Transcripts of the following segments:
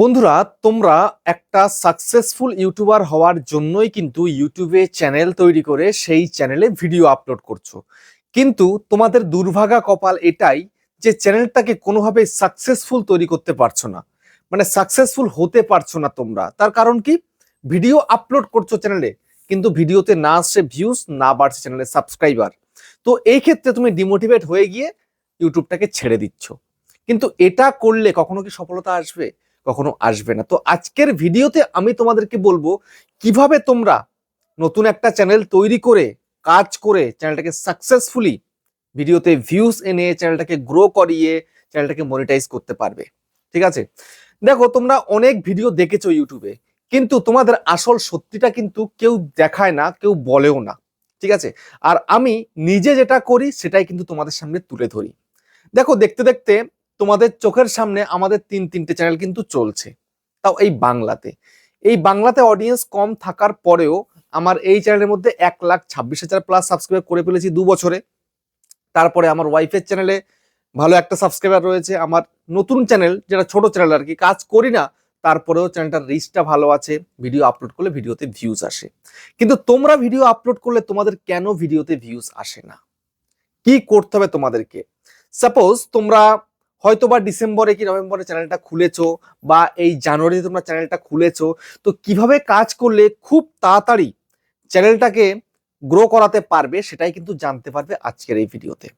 বন্ধুরা, তোমরা একটা সাকসেসফুল ইউটিউবার হওয়ার জন্যই কিন্তু ইউটিউবে চ্যানেল তৈরি করে সেই চ্যানেলে ভিডিও আপলোড করছ। কিন্তু তোমাদের দুর্ভাগা কপাল এটাই যে চ্যানেলটাকে কোনোভাবে সাকসেসফুল তৈরি করতে পারছ না। মানে সাকসেসফুল হতে পারছ না তোমরা। তার কারণ কি? ভিডিও আপলোড করছ চ্যানেলে কিন্তু ভিডিওতে না আসছে ভিউজ না বাড়ছে চ্যানেলে সাবস্ক্রাইবার তো এই ক্ষেত্রে তুমি ডিমোটিভেট হয়ে গিয়ে ইউটিউবটাকে ছেড়ে দিচ্ছ। কিন্তু এটা করলে কখনো কি সফলতা আসবে? কখনো আসবে না। তো আজকের ভিডিওতে আমি তোমাদেরকে বলব, কীভাবে তোমরা নতুন একটা চ্যানেল তৈরি করে, কাজ করে চ্যানেলটাকে সাকসেসফুলি ভিডিওতে ভিউজ এনে চ্যানেলটাকে গ্রো করিয়ে চ্যানেলটাকে মনিটাইজ করতে পারবে। ঠিক আছে? দেখো, তোমরা অনেক ভিডিও দেখেছ ইউটিউবে, কিন্তু তোমাদের আসল সত্যিটা কিন্তু কেউ দেখায় না, কেউ বলেও না। ঠিক আছে? আর আমি নিজে যেটা করি, সেটাই কিন্তু তোমাদের সামনে তুলে ধরি। দেখো, দেখতে দেখতে তোমাদের চোখের সামনে আমাদের তিন তিনটে চ্যানেল কিন্তু চলছে। তাও এই বাংলাতে। এই বাংলাতে অডিয়েন্স কম থাকার পরেও আমার এই চ্যানেলের মধ্যে এক লাখ ছাব্বিশ হাজার প্লাস সাবস্ক্রাইব করে ফেলেছি দু বছরে। তারপরে আমার ওয়াইফের চ্যানেলে ভালো একটা সাবস্ক্রাইবার রয়েছে। আমার নতুন চ্যানেল যেটা ছোট চ্যানেল আর কি, কাজ করি না, তারপরেও চ্যানেলটার রিচটা ভালো আছে। ভিডিও আপলোড করলে ভিডিওতে ভিউজ আসে। কিন্তু তোমরা ভিডিও আপলোড করলে তোমাদের কেন ভিডিওতে ভিউজ আসে না? কি করতে হবে তোমাদেরকে? সাপোজ তোমরা হয়তো বা ডিসেম্বরে কি নভেম্বরে চ্যানেলটা খুলেছো বা এই জানুয়ারিতে তোমরা চ্যানেলটা খুলেছো, তো কীভাবে কাজ করলে খুব তাড়াতাড়ি চ্যানেলটাকে গ্রো করাতে পারবে সেটাই কিন্তু জানতে পারবে আজকের এই ভিডিওতে।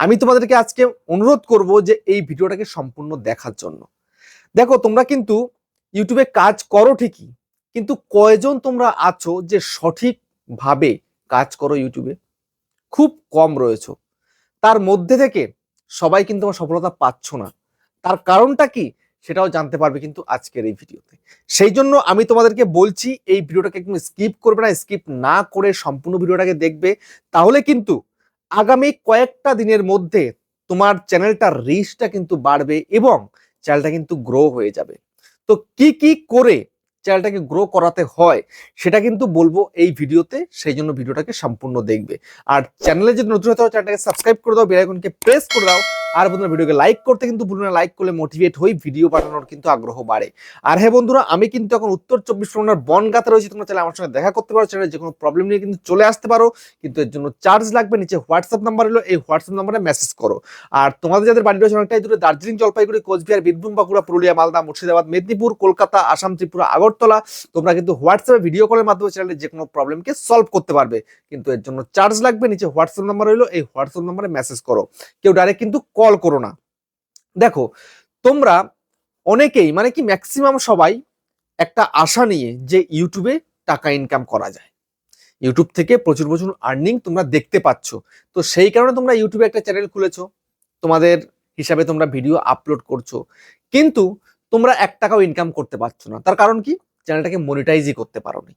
আমি তোমাদেরকে আজকে অনুরোধ করব যে এই ভিডিওটাকে সম্পূর্ণ দেখার জন্য। দেখো, তোমরা কিন্তু ইউটিউবে কাজ করো ঠিকই, কিন্তু কয়জন তোমরা আছো যে সঠিকভাবে কাজ করো ইউটিউবে? খুব কম রয়েছে। তার মধ্যে থেকে সবাই কিন্তু আমার সফলতা পাচ্ছ না। তার কারণটা কি? সেটাও জানতে পারবে কিন্তু আজকের এই ভিডিওতে। সেই জন্য আমি তোমাদেরকে বলছি, এই ভিডিওটাকে একদম স্কিপ করবে না স্কিপ না করে সম্পূর্ণ ভিডিওটাকে দেখবে। তাহলে কিন্তু আগামী কয়েকটা দিনের মধ্যে তোমার চ্যানেলটার রিচটা কিন্তু বাড়বে এবং চ্যানেলটা কিন্তু গ্রো হয়ে যাবে। তো কি কি করে চ্যানেলটাকে গ্রো করাতে হয়, সেটা কিন্তু বলব এই ভিডিওতে, সেই জন্য ভিডিওটাকে সম্পূর্ণ দেখবে। আর চ্যানেলে যদি নতুন হতে হয় চ্যানেলটাকে সাবস্ক্রাইব করে দাও বেলাইকনকে প্রেস করে দাও আর বন্ধুরা ভিডিওকে লাইক করতে কিন্তু ভুলবে না লাইক করলে মোটিভেট হই ভিডিও পাঠানোর কিন্তু আগ্রহ বাড়ে। আর হ্যাঁ বন্ধুরা, আমি কিন্তু এখন উত্তর চব্বিশ পরগনার বনগাতে রয়েছি, তোমরা চাইলে আমার সঙ্গে দেখা করতে পারো চ্যানেলে যে কোনো প্রবলেম নিয়ে কিন্তু চলে আসতে পারো, কিন্তু এর জন্য চার্জ লাগবে, নিচে হোয়াটসঅ্যাপ নাম্বার হলো এই হোয়াটসঅ্যাপ নাম্বারে মেসেজ করো। আর তোমাদের যাদের বাড়ি রয়েছে অনেকটাই দূরে, দার্জিলিং, জলপাইগুড়ি, কোচবিহার, বীরভূম, বাঁকুড়া, পুরুলিয়া, মালদা, মুর্শিদাবাদ, মেদিনীপুর, কলকাতা, আসাম, ত্রিপুরা, আগরতলা, তোমরা কিন্তু হোয়াটসঅ্যাপে ভিডিও কলের মাধ্যমে চ্যানেলে যে কোনো প্রবলেমকে সলভ করতে পারবে। কিন্তু এর জন্য চার্জ লাগবে, নিচে হোয়াটসঅ্যাপ নাম্বার হলো এই হোয়াটসঅ্যাপ নাম্বারে মেসেজ করো। কেউ ডাইরেক্ট কিন্তু কল করো না। দেখো, তোমরা অনেকেই মানে কি ম্যাক্সিমাম সবাই একটা আশা নিয়ে যে ইউটিউবে টাকা ইনকাম করা যায়। ইউটিউব থেকে প্রচুর প্রচুর আর্নিং তোমরা দেখতে পাচ্ছ। তো সেই কারণে তোমরা ইউটিউবে একটা চ্যানেল খুলেছো, তোমাদের হিসাবে তোমরা ভিডিও আপলোড করছ। কিন্তু তোমরা এক টাকাও ইনকাম করতে পারছ না। তার কারণ কি? চ্যানেলটাকে মনিটাইজই করতে পারোনি।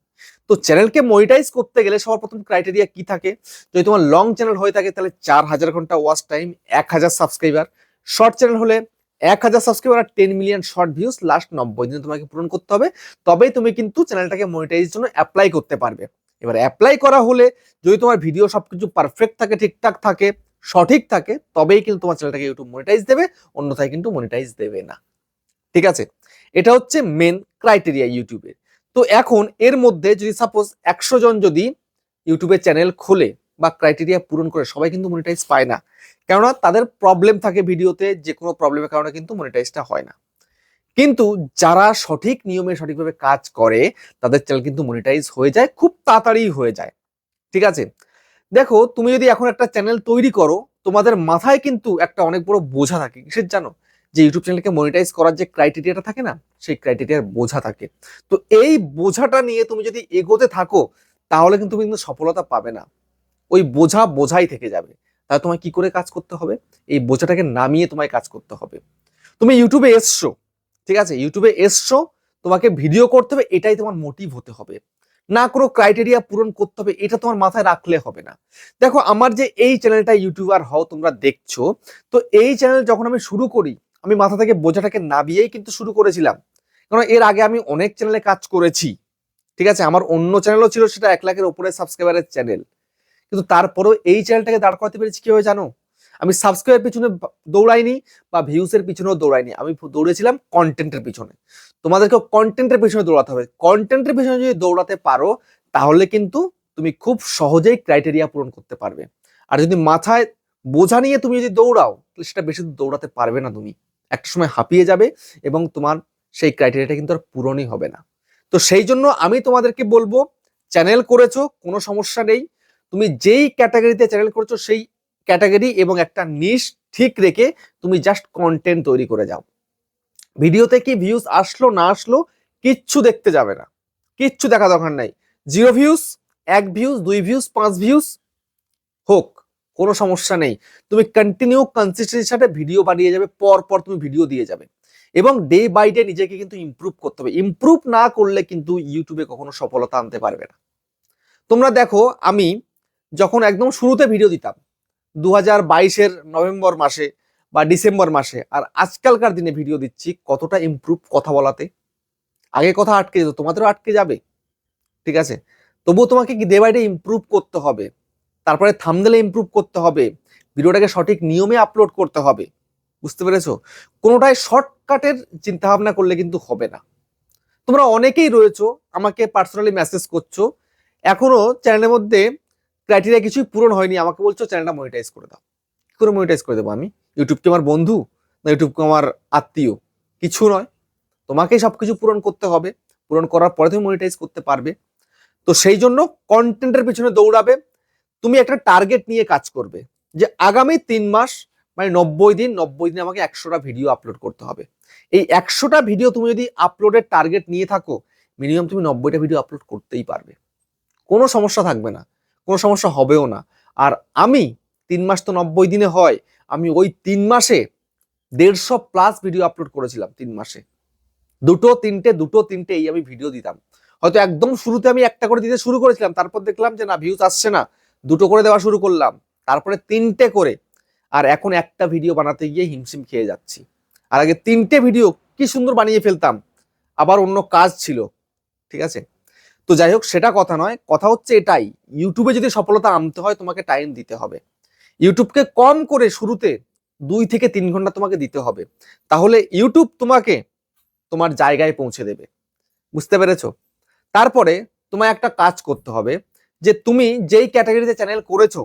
তো চ্যানেলকে মনিটাইজ করতে গেলে সবার প্রথম ক্রাইটেরিয়া কি থাকে? যদি তোমার লং চ্যানেল হয়ে থাকে, তাহলে চার হাজার ঘণ্টা ওয়াচ টাইম এক হাজার সাবস্ক্রাইবার শর্ট চ্যানেল হলে এক হাজার সাবস্ক্রাইবার আর ten million short views last নব্বই দিনে তোমাকে পূরণ করতে হবে। তবেই তুমি কিন্তু চ্যানেলটাকে মনিটাইজের জন্য অ্যাপ্লাই করতে পারবে। এবার অ্যাপ্লাই করা হলে যদি তোমার ভিডিও সবকিছু পারফেক্ট থাকে, ঠিকঠাক থাকে, সঠিক থাকে, তবেই কিন্তু তোমার চ্যানেলটাকে ইউটিউব মনিটাইজ দেবে, অন্যথায় কিন্তু মনিটাইজ দেবে না। ঠিক আছে? এটা হচ্ছে মেন ক্রাইটেরিয়া ইউটিউবের তো এখন এর মধ্যে যদি সাপোজ একশো জন যদি ইউটিউবে চ্যানেল খোলে বা ক্রাইটেরিয়া পূরণ করে, সবাই কিন্তু মনিটাইজ পায় না। কেননা তাদের প্রবলেম থাকে ভিডিওতে যে কোনো প্রবলেমের কারণে কিন্তু মনিটাইজটা হয় না। কিন্তু যারা সঠিক নিয়মে সঠিকভাবে কাজ করে, তাদের চ্যানেল কিন্তু মনিটাইজ হয়ে যায়, খুব তাড়াতাড়ি হয়ে যায়। ঠিক আছে? দেখো, তুমি যদি এখন একটা চ্যানেল তৈরি করো, তোমাদের মাথায় কিন্তু একটা অনেক বড় বোঝা থাকে। কিসের জানো? যে ইউটিউব চ্যানেলকে মনিটাইজ করার যে ক্রাইটেরিয়াটা থাকে না, সেই ক্রাইটেরিয়ার বোঝা থাকে। তো এই বোঝাটা নিয়ে তুমি যদি এগোতে থাকো, তাহলে কিন্তু তুমি কিন্তু সফলতা পাবে না। ওই বোঝা বোঝাই থেকে যাবে। তাহলে তোমায় কি করে কাজ করতে হবে? এই বোঝাটাকে নামিয়ে তোমায় কাজ করতে হবে। তুমি ইউটিউবে এসছো, ঠিক আছে? ইউটিউবে এসছো, তোমাকে ভিডিও করতে হবে, এটাই তোমার মোটিভ হতে হবে। না কোনো ক্রাইটেরিয়া পূরণ করতে হবে, এটা তোমার মাথায় রাখলে হবে না। দেখো, আমার যে এই চ্যানেলটা ইউটিউবার হও তোমরা দেখছ, তো এই চ্যানেল যখন আমি শুরু করি আমি মাথা থেকে বোঝাটাকে নামিয়েই কিন্তু শুরু করেছিলাম। কারণ এর আগে আমি অনেক চ্যানেলে কাজ করেছি। ঠিক আছে? আমার অন্য চ্যানেলও ছিল সেটা এক লাখের উপরে সাবস্ক্রাইবারের চ্যানেল কিন্তু তারপরেও এই চ্যানেলটাকে দাঁড় করাতে পেরেছি কি হয়ে জানো? আমি সাবস্ক্রাইবের পিছনে দৌড়াইনি বা ভিউসের পিছনেও দৌড়াইনি। আমি দৌড়েছিলাম কন্টেন্টের পিছনে। তোমাদেরকে কন্টেন্টের পিছনে দৌড়াতে হবে। কন্টেন্টের পিছনে যদি দৌড়াতে পারো, তাহলে কিন্তু তুমি খুব সহজেই ক্রাইটেরিয়া পূরণ করতে পারবে। আর যদি মাথায় বোঝা নিয়ে তুমি যদি দৌড়াও, তাহলে সেটা বেশি দৌড়াতে পারবে না তুমি। একটা সময় হাঁপিয়ে যাবে এবং তোমার সেই ক্রাইটেরিয়াটা কিন্তু আর পূরণই হবে না। তো সেই জন্য আমি তোমাদেরকে বলব চ্যানেল করেছ, কোনো সমস্যা নেই। তুমি যেই ক্যাটাগরিতে চ্যানেল করেছ, সেই ক্যাটাগরি এবং একটা নিশ ঠিক রেখে তুমি জাস্ট কন্টেন্ট তৈরি করে যাও। ভিডিওতে কি ভিউজ আসলো, না আসলো, কিচ্ছু দেখতে যাবে না। কিচ্ছু দেখা দরকার নাই। জিরো ভিউজ এক ভিউজ দুই ভিউজ পাঁচ ভিউজ হোক। কোনো সমস্যা নেই। তুমি কন্টিনিউ কনসিস্টেন্সির সাথে ভিডিও বানিয়ে যাবে পর পর তুমি ভিডিও দিয়ে যাবে। এবং ডে বাই ডে নিজেকে কিন্তু ইমপ্রুভ করতে হবে। ইমপ্রুভ না করলে কিন্তু ইউটিউবে কখনো সফলতা আনতে পারবে না। তোমরা দেখো, আমি যখন একদম শুরুতে ভিডিও দিতাম দু হাজার বাইশের নভেম্বর মাসে বা ডিসেম্বর মাসে, আর আজকালকার দিনে ভিডিও দিচ্ছি, কতটা ইমপ্রুভ কথা বলাতে? আগে কথা আটকে যেত, তোমাদেরও আটকে যাবে। ঠিক আছে? তবুও তোমাকে কি ডে বাই ডে ইমপ্রুভ করতে হবে? তারপরে থামদেলে ইমপ্রুভ করতে হবে, ভিডিওটাকে সঠিক নিয়মে আপলোড করতে হবে, বুঝতে পেরেছ? কোনোটাই শর্টকাটের চিন্তা ভাবনা করলে কিন্তু হবে না। তোমরা অনেকেই রয়েছো, আমাকে পার্সোনালি মেসেজ করছ, এখনও চ্যানেলের মধ্যে ক্রাইটেরিয়া কিছুই পূরণ হয়নি, আমাকে বলছো চ্যানেলটা মনিটাইজ করে দাও। কি করে মনিটাইজ করে দেবো আমি? ইউটিউবকে আমার বন্ধু না ইউটিউবকে আমার আত্মীয়? কিছু নয়। তোমাকেই সব কিছু পূরণ করতে হবে, পূরণ করার পরে তুমি মনিটাইজ করতে পারবে। তো সেই জন্য কন্টেন্টের পিছনে দৌড়াবে তুমি একটা টার্গেট নিয়ে কাজ করবে যে আগামী তিন মাস মানে নব্বই দিন নব্বই দিন আমাকে একশোটা ভিডিও আপলোড করতে হবে। এই একশোটা ভিডিও তুমি যদি আপলোডের টার্গেট নিয়ে থাকো মিনিমাম তুমি নব্বইটা ভিডিও আপলোড করতেই পারবে। কোনো সমস্যা থাকবে না, কোনো সমস্যা হবেও না। আর আমি, তিন মাস তো নব্বই দিনে হয়, আমি ওই তিন মাসে দেড়শো প্লাস ভিডিও আপলোড করেছিলাম তিন মাসে। দুটো, তিনটে দুটো, তিনটে এই আমি ভিডিও দিতাম। হয়তো একদম শুরুতে আমি একটা করে দিতে শুরু করেছিলাম, তারপর দেখলাম যে না ভিউজ আসছে না। দুটো করে দেওয়া শুরু করলাম, তারপরে তিনটে করে, আর এখন একটা ভিডিও বানাতে গিয়ে হিমশিম খেয়ে যাচ্ছি। আর আগে তিনটে ভিডিও কি সুন্দর বানিয়ে ফেলতাম, আবার অন্য কাজ ছিল, ঠিক আছে? তো যাই হোক, সেটা কথা নয়, কথা হচ্ছে এটাই ইউটিউবে যদি সফলতা আনতে হয়, তোমাকে টাইম দিতে হবে। ইউটিউবকে কম করে শুরুতে দুই থেকে তিন ঘণ্টা তোমাকে দিতে হবে। তাহলে ইউটিউব তোমাকে তোমার জায়গায় পৌঁছে দেবে। বুঝতে পেরেছ? তারপরে তোমায় একটা কাজ করতে হবে যে তুমি যেই ক্যাটাগরিতে চ্যানেল করেছ,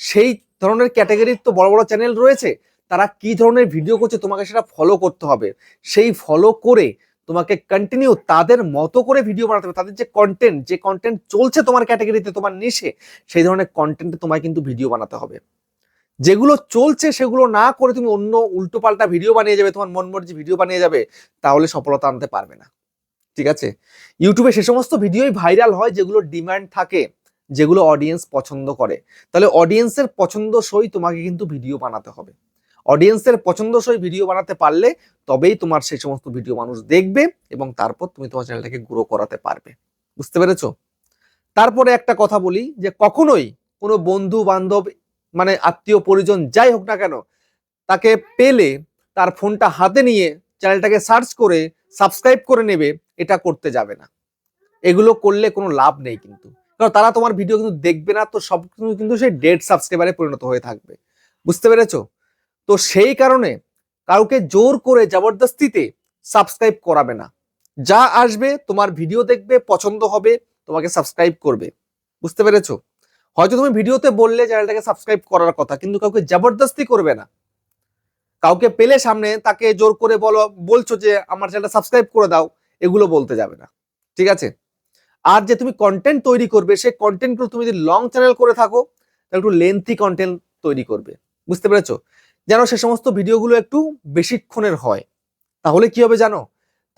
সেই ধরনের ক্যাটাগরির তো বড় বড় চ্যানেল রয়েছে, তারা কি ধরনের ভিডিও করছে তোমাকে সেটা ফলো করতে হবে। সেই ফলো করে তোমাকে কন্টিনিউ তাদের মতো করে ভিডিও বানাতে হবে। তাদের যে কন্টেন্ট যে কন্টেন্ট চলছে তোমার ক্যাটাগরিতে তোমার নিশে সেই ধরনের কন্টেন্টে তোমায় কিন্তু ভিডিও বানাতে হবে। যেগুলো চলছে সেগুলো না করে তুমি অন্য উল্টো পাল্টা ভিডিও বানিয়ে যাবে, তোমার মন মর্জি ভিডিও বানিয়ে যাবে, তাহলে সফলতা আনতে পারবে না। ঠিক আছে? ইউটিউবে সে সমস্ত ভিডিওই ভাইরাল হয় যেগুলো ডিমান্ড থাকে। যেগুলো অডিয়েন্স পছন্দ করে। তাহলে অডিয়েন্সের পছন্দসই তোমাকে কিন্তু ভিডিও বানাতে হবে। অডিয়েন্সের পছন্দসই ভিডিও বানাতে পারলে তবেই তোমার সেই সমস্ত ভিডিও মানুষ দেখবে এবং তারপর তুমি তোমার চ্যানেলটাকে গ্রো করাতে পারবে। বুঝতে পেরেছ? তারপরে একটা কথা বলি যে কখনোই কোনো বন্ধু বান্ধব মানে আত্মীয় পরিজন যাই হোক না কেন, তাকে পেলে তার ফোনটা হাতে নিয়ে চ্যানেলটাকে সার্চ করে সাবস্ক্রাইব করে নেবে, এটা করতে যাবে না। এগুলো করলে কোনো লাভ নেই কিন্তু। কারণ তারা তোমার ভিডিও কিন্তু দেখবে না, তো সব কিছু কিন্তু সেই ডেড সাবস্ক্রাইবারে পরিণত হয়ে থাকবে। বুঝতে পেরেছ? তো সেই কারণে কাউকে জোর করে জবরদস্তিতে সাবস্ক্রাইব করাবে না। যা আসবে, তোমার ভিডিও দেখবে, পছন্দ হবে, তোমাকে সাবস্ক্রাইব করবে। বুঝতে পেরেছ? হয়তো তুমি ভিডিওতে বললে চ্যানেলটাকে সাবস্ক্রাইব করার কথা, কিন্তু কাউকে জবরদস্তি করবে না। কাউকে পেলে সামনে তাকে জোর করে বলো, বলছো যে, আমার চ্যানেলটা সাবস্ক্রাইব করে দাও। এগুলো বলতে যাবে না। ঠিক আছে? আর যে তুমি কন্টেন্ট তৈরি করবে, সেই কন্টেন্টগুলো তুমি যদি লং চ্যানেল করে থাকো, তাহলে একটু লেন্থি কন্টেন্ট তৈরি করবে। বুঝতে পেরেছ? যেন সে সমস্ত ভিডিওগুলো একটু বেশিক্ষণের হয়। তাহলে কি হবে জানো?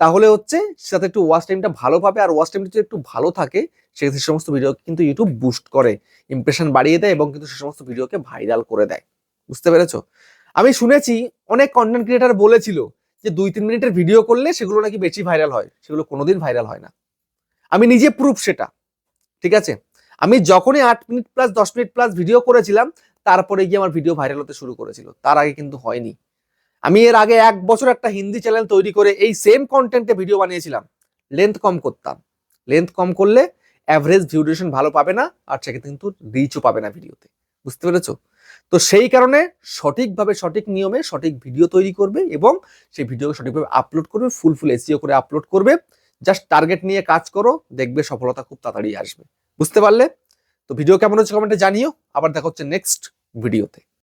তাহলে হচ্ছে সাথে একটু ওয়াচ টাইমটা ভালো পাবে, আর ওয়াচ টাইমটা যদি একটু ভালো থাকে সেক্ষেত্রে সমস্ত ভিডিও কিন্তু ইউটিউব বুস্ট করে ইমপ্রেশন বাড়িয়ে দেয় এবং কিন্তু সে সমস্ত ভিডিওকে ভাইরাল করে দেয়। বুঝতে পেরেছ? আমি শুনেছি অনেক কন্টেন্ট ক্রিয়েটার বলেছিল যে দুই তিন মিনিটের ভিডিও করলে সেগুলো নাকি বেশি ভাইরাল হয়, সেগুলো কোনোদিন ভাইরাল হয় না। আমি নিজে প্রুফ সেটা, ঠিক আছে? আমি যখনই আট মিনিট প্লাস দশ মিনিট প্লাস ভিডিও করেছিলাম, তারপরে গিয়ে আমার ভিডিও ভাইরাল হতে শুরু করেছিল। তার আগে কিন্তু হয়নি। আমি এর আগে এক বছর একটা হিন্দি চ্যানেল তৈরি করে এই সেম কন্টেন্টে ভিডিও বানিয়েছিলাম। লেন্থ কম করতাম। লেন্থ কম করলে অ্যাভারেজ ভিউ ডিউরেশন ভালো পাবে না, আর সেক্ষেত্রে কিন্তু রিচও পাবে না ভিডিওতে বুঝতে পেরেছ? তো সেই কারণে সঠিকভাবে, সঠিক নিয়মে সঠিক ভিডিও তৈরি করবে এবং সেই ভিডিওকে সঠিকভাবে আপলোড করবে ফুল ফুল এসিও করে আপলোড করবে। জাস্ট টার্গেট নিয়ে কাজ করো, দেখবে সফলতা খুব তাড়াতাড়ি আসবে। বুঝতে পারলে? তো ভিডিও কেমন হচ্ছে কমেন্টে জানিও। আবার দেখা হচ্ছে নেক্সট ভিডিওতে